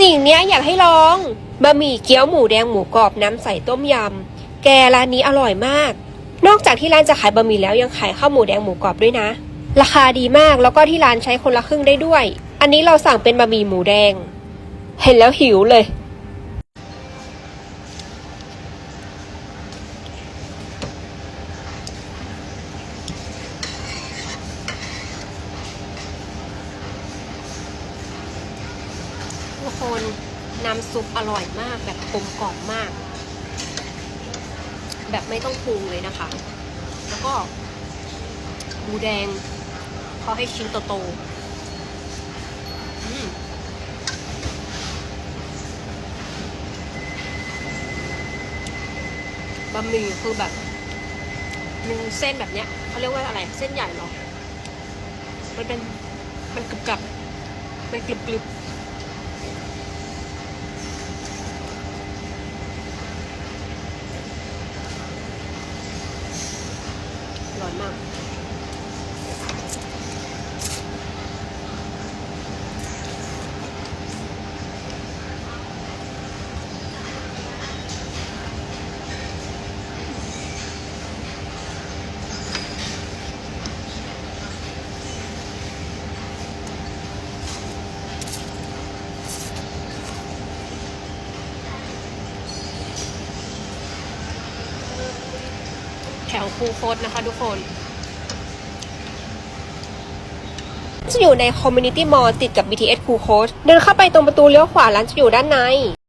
สิ่งเนี้ยอยากให้ลองบะหมี่เกี๊ยวหมูแดงหมูกรอบน้ำใสต้มยำแกร้านนี้อร่อยมาก นอกจากที่ร้านจะขายบะหมี่แล้วยังขายข้าวหมูแดงหมูกรอบด้วยนะ ราคาดีมากแล้วก็ที่ร้านใช้คนละครึ่งได้ด้วย อันนี้เราสั่งเป็นบะหมี่หมูแดง เห็นแล้วหิวเลย ทุกคนน้ำซุปอร่อยมากแบบกลมกล่อมมาก แบบไม่ต้องปรุงเลยนะคะ แล้วก็หมูแดงเขาให้ชิ้นโตๆอืมบะหมี่คือแบบมีเส้นแบบเนี้ยเขาเรียกว่าอะไรเส้นใหญ่เหรอ มันเป็นมันกรึบกรับมันกรึบกรึบ ร้อนมาก แถวคูโคตนะคะทุกคนจะอยู่ในคอมมูนิตี้มอลล์ติดกับ BTS คูโคตเดินเข้าไปตรงประตูเลี้ยวขวาร้านจะอยู่ด้านใน